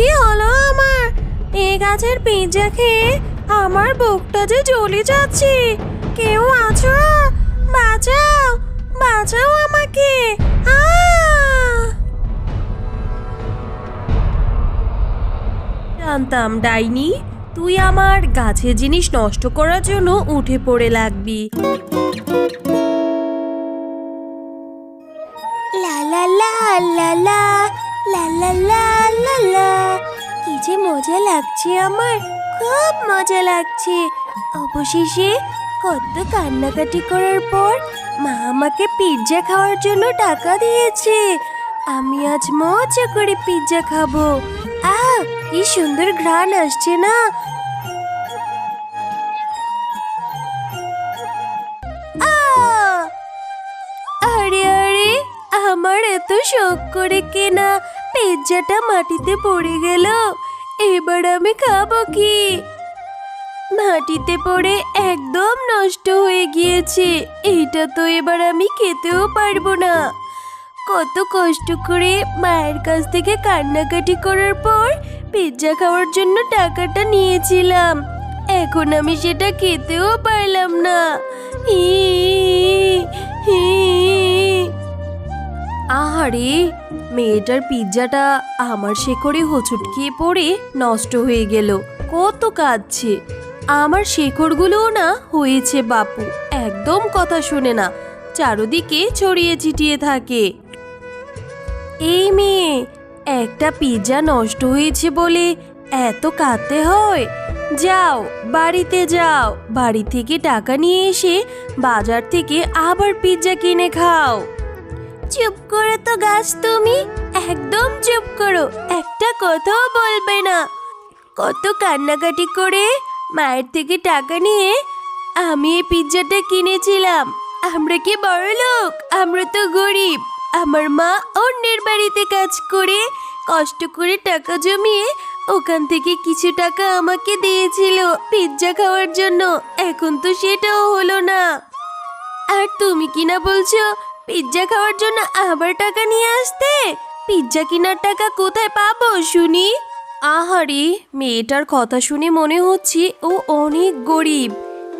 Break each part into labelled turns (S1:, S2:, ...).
S1: কি হলো আমার? এই গাছের পিজ্জা খেয়ে আমার বুকটা যে জ্বলে যাচ্ছে। কেউ আছো? বাঁচাও বাঁচাও আমাকে। জানতাম, ডাইনি, তুই আমার গাছের জিনিস নষ্ট করার জন্য উঠে পড়ে লাগবি। যে মজা লাগছে আমার, খুব মজা লাগছে। অবশেষে কত কান্নাকাটি করার পর মা আমাকে পিৎজা খাওয়ার জন্য টাকা দিয়েছে। আমি আজ মজা করে পিৎজা খাব। আহ, কি সুন্দর ঘ্রাণ আসছে না! আরে আরে, আমার এত শখ করে কেনা পিৎজাটা মাটিতে পড়ে গেল। এবার আমি খাব কি? মাটিতে পড়ে একদম নষ্ট হয়ে গিয়েছে। এটা তো এবার আমি খেতেও পারব না। কত কষ্ট করে মায়ের কাছ থেকে কান্নাকাটি করার পর পিৎজা খাওয়ার জন্য টাকাটা নিয়েছিলাম। এখন আমি সেটা খেতেও পারলাম না। ই ই। আহারে মেয়েটার পিৎজাটা আমার শেকড়ে হোঁচট খেয়ে পড়ে নষ্ট হয়ে গেল। কত কাঁদছে। আমার শেকড়গুলোও না হয়েছে বাপু, একদম কথা শোনে না, চারদিকে ছড়িয়ে ছিটিয়ে থাকে। এই মেয়ে, একটা পিৎজা নষ্ট হয়েছে বলে এত কাঁদতে হয়? যাও, বাড়িতে যাও, বাড়ি থেকে টাকা নিয়ে এসে বাজার থেকে আবার পিৎজা কিনে খাও। চুপ করো তো গাছ তুমি। একদম চুপ করো, একটা কথাও বলবে না। কত কান্নাকাটি করে মায়ের থেকে টাকা নিয়ে আমি এই পিৎজাটা কিনেছিলাম। আমরা কি বড় লোক? আমরা তো গরিব। আমার মা অন্যের বাড়িতে কাজ করে কষ্ট করে টাকা জমিয়ে ওখান থেকে কিছু টাকা আমাকে দিয়েছিল পিৎজা খাওয়ার জন্য। এখন তো সেটাও হলো না। আর তুমি কিনা বলছো? পিৎজা খাওয়ার জন্য আবার টাকা নিয়ে আসতে? পিৎজা কেনার টাকা কোথায় পাবো, শুনি? আহারে, মেয়েটার কথা শুনে মনে হচ্ছে ও অনেক গরিব।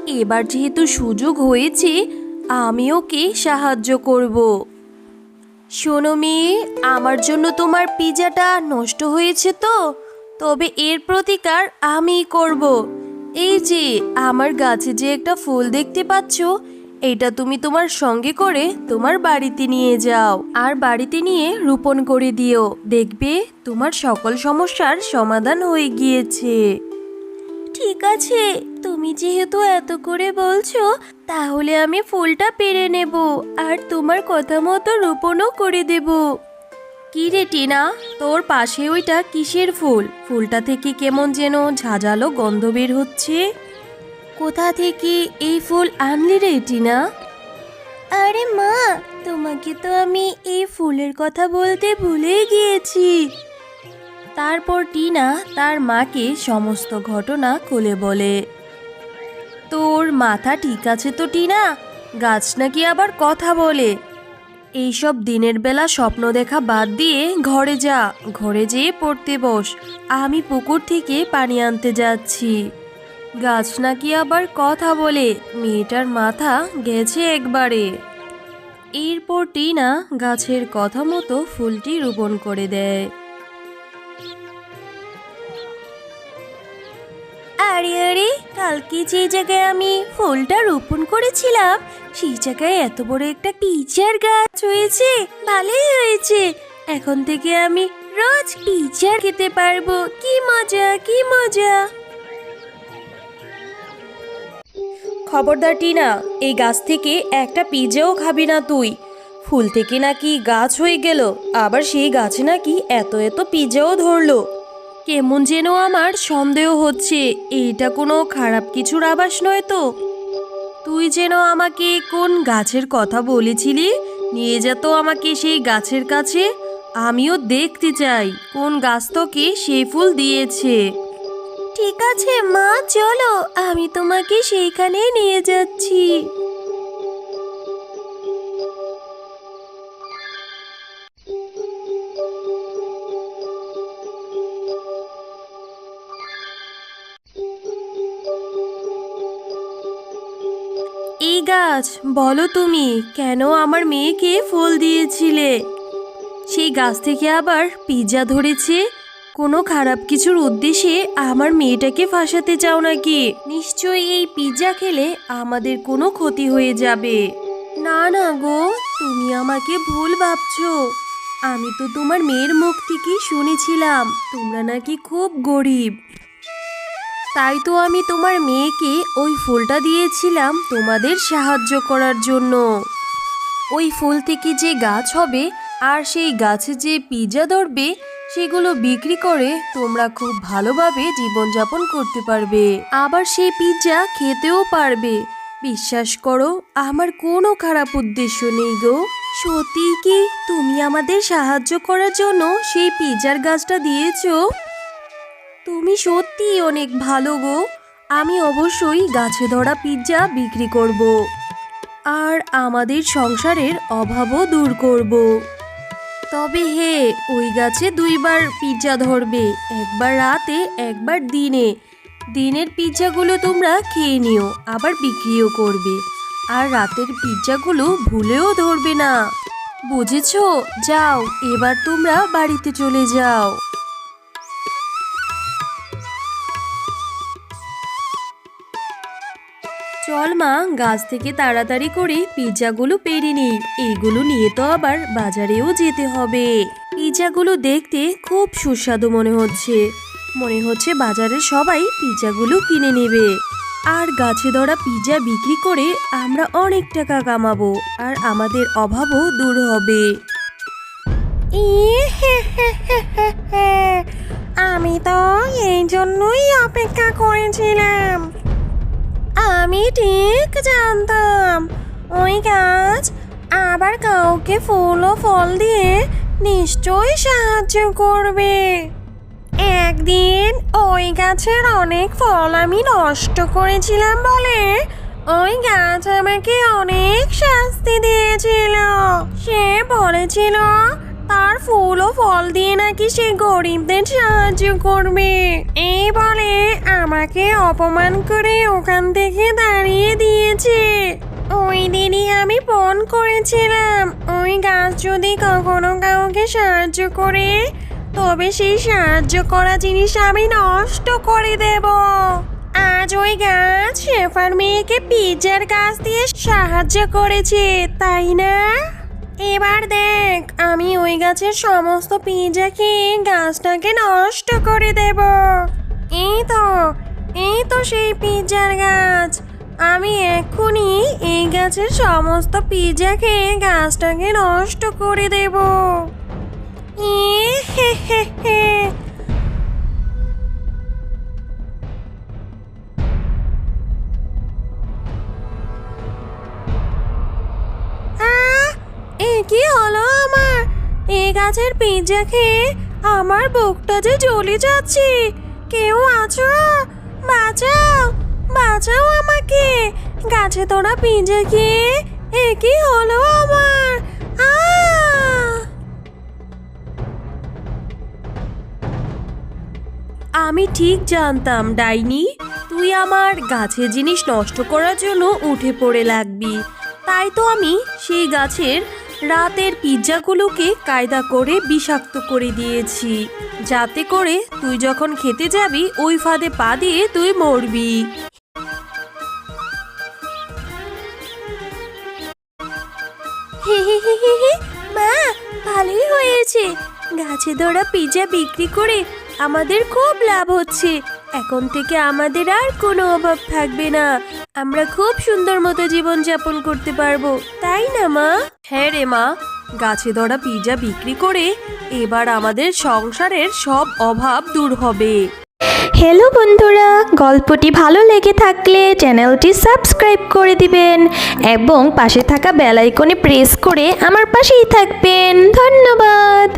S1: এবার যেহেতু সুযোগ হয়েছে, আমি ওকে সাহায্য করব। শোনো মেয়ে, আমার জন্য তোমার পিৎজাটা নষ্ট হয়েছে তো? তবে এর প্রতিকার আমিই করব। এই যে, আমার গাছে যে একটা ফুল দেখতে পাচ্ছ এটা তুমি তোমার সঙ্গে করে তোমার বাড়িতে নিয়ে যাও। আর বাড়িতে নিয়ে রোপণ করে দিও। দেখবে তোমার সকল সমস্যার সমাধান হয়ে গিয়েছে। ঠিক আছে, তুমি যেহেতু এত করে বলছো, তাহলে আমি ফুলটা পেরে নেব আর তোমার কথা মতো রোপণও করে দেব। কি রে টিনা, তোর পাশে ওইটা কিসের ফুল? ফুলটা থেকে কেমন যেন ঝাঁঝালো গন্ধ বের হচ্ছে। কোথা থেকে এই ফুল আনলি রে টিনা? আরে মা তোমাকে তো আমি এই ফুলের কথা বলতে ভুলে গিয়েছি। তারপর টিনা তার মাকে সমস্ত ঘটনা খুলে বলে তোর মাথা ঠিক আছে তো টিনা? গাছ নাকি আবার কথা বলে? এইসব দিনের বেলা স্বপ্ন দেখা বাদ দিয়ে ঘরে যা ঘরে যেয়ে পড়তে বস। আমি পুকুর থেকে পানি আনতে যাচ্ছি। গাছ নাকি আবার কথা বলে? মেয়েটার মাথা গেছে একবারে। এরপর টিনা গাছের কথা মতো ফুলটি রোপণ করে দেয়। আরে আরে, কালকে যে জায়গায় আমি ফুলটা রোপণ করেছিলাম, সেই জায়গায় এত বড় একটা পিচার গাছ হয়েছে, ভালোই হয়েছে। এখন থেকে আমি রোজ পিচার খেতে পারব। কি মজা কি মজা। খবরদার টিনা, এই গাছ থেকে একটা পিজাও খাবি না তুই। ফুল থেকে নাকি গাছ হয়ে গেল, আবার সেই গাছে নাকি এত এত পিজাও ধরলো। কেমন যেন আমার সন্দেহ হচ্ছে এইটা কোনো খারাপ কিছুর আবাস নয় তো? তুই যেন আমাকে কোন গাছের কথা বলেছিলি, নিয়ে যেত আমাকে সেই গাছের কাছে। আমিও দেখতে চাই কোন গাছ তোকে সেই ফুল দিয়েছে। ঠিক আছে, মা, চলো, আমি তোমাকে সেইখানে নিয়ে যাচ্ছি। এই গাছ, বলো তুমি, কেন আমার মেয়েকে ফুল দিয়েছিলে? সেই গাছ থেকে আবার পিজা ধরেছে? কোনো খারাপ কিছুর উদ্দেশ্যে আমার মেয়েটাকে ফাঁসাতে চাও নাকি? নিশ্চয়ই এই পিৎজা খেলে আমাদের কোনো ক্ষতি হয়ে যাবে। না না গো, তুমি আমাকে ভুল ভাবছ। আমি তো তোমার মেয়ের মুখ থেকেই শুনেছিলাম, তোমরা নাকি খুব গরিব। তাই তো আমি তোমার মেয়েকে ওই ফুলটা দিয়েছিলাম তোমাদের সাহায্য করার জন্য। ওই ফুল থেকে যে গাছ হবে, আর সেই গাছে যে পিজা ধরবে সেগুলো বিক্রি করে তোমরা খুব ভালোভাবে জীবনযাপন করতে পারবে। আবার সেই পিৎজা খেতেও পারবে। বিশ্বাস করো, আমার কোনো খারাপ উদ্দেশ্য নেই গো। সত্যি কি তুমি আমাদের সাহায্য করার জন্য সেই পিৎজার গাছটা দিয়েছ? তুমি সত্যি অনেক ভালো গো। আমি অবশ্যই গাছে ধরা পিৎজা বিক্রি করব। আর আমাদের সংসারের অভাবও দূর করব। তবে হে, ওই গাছে দুইবার পিৎজা ধরবে, একবার রাতে, একবার দিনে। দিনের পিৎজাগুলো তোমরা খেয়ে নিও, আবার বিক্রিও করবে। আর রাতের পিৎজাগুলো ভুলেও ধরবে না। বুঝেছ? যাও, এবার তোমরা বাড়িতে চলে যাও। চল মা, গাছ থেকে তাড়াতাড়ি করে পিৎজাগুলো পেরে নিই এইগুলো নিয়ে তো আবার বাজারেও যেতে হবে। পিৎজাগুলো দেখতে খুব সুস্বাদু মনে হচ্ছে। মনে হচ্ছে বাজারে সবাই পিৎজাগুলো কিনে নেবে। আর গাছে ধরা পিৎজা বিক্রি করে আমরা অনেক টাকা কামাবো, আর আমাদের অভাবও দূর হবে।
S2: আমি তো এই জন্যই অপেক্ষা করেছিলাম। আমি ঠিক জানতাম। ওই গাছ আবার কাউকে ফুল ও ফল দিয়ে নিশ্চয়ই সাহায্য করবে। একদিন ওই গাছের অনেক ফল আমি নষ্ট করেছিলাম বলে ওই গাছ আমাকে অনেক শাস্তি দিয়েছিল। সে বলেছিল তার ফুল ও ফল দিয়ে নাকি সে গরিবদের সাহায্য করবে। এই বলে আমাকে অপমান করে ওখান থেকে দাঁড়িয়ে দিয়েছে। ওই দিনই আমি ফোন করেছিলাম, ওই গাছ যদি কখনো কাউকে সাহায্য করে, তবে সেই সাহায্য করা জিনিস আমি নষ্ট করে দেব। আজ ওই গাছ শেফার মেয়েকে পিৎজার গাছ দিয়ে সাহায্য করেছে, তাই না? এবার দেখ, আমি ওই গাছের সমস্ত পিৎজা খেয়ে গাছটাকে নষ্ট করে দেব। এই তো এই তো সেই পিজার গাছ। আমি এক্ষুনি এই গাছের সমস্ত পিজা খেয়ে গাছটাকে নষ্ট করে দেব। এ হে হে হে গাছের পিৎজা খেয়ে আমার বুকটা যে জ্বলে যাচ্ছে। কেউ আছো? বাঁচাও বাঁচাও আমাকে। গাছে তোরা পিৎজা খেয়ে এ কি হলো আমার?
S1: আমি ঠিক জানতাম, ডাইনি, তুই আমার গাছের জিনিস নষ্ট করার জন্য উঠে পড়ে লাগবি। তাই তো আমি সেই গাছের রাতের পিৎজাগুলোকে কায়দা করে বিষাক্ত করে দিয়েছি। যাতে করে তুই যখন খেতে যাবি ওই ফাঁদে পা দিয়ে তুই মরবি।
S2: হে হে হে হে হে, মা ভালোই হয়েছে। গাছে ধরা পিৎজা বিক্রি করে আমাদের খুব লাভ হচ্ছে। এখন থেকে আমাদের আর কোনো অভাব থাকবে না। আমরা খুব সুন্দর মতো জীবনযাপন করতে পারব। তাই না মা?
S1: হ্যাঁ রে মা, গাছে ধরা পিজা বিক্রি করে এবার আমাদের সংসারের সব অভাব দূর হবে।
S3: হ্যালো বন্ধুরা, গল্পটি ভালো লেগে থাকলে চ্যানেলটি সাবস্ক্রাইব করে দিবেন এবং পাশে থাকা বেল আইকনে প্রেস করে আমার পাশেই থাকবেন। ধন্যবাদ।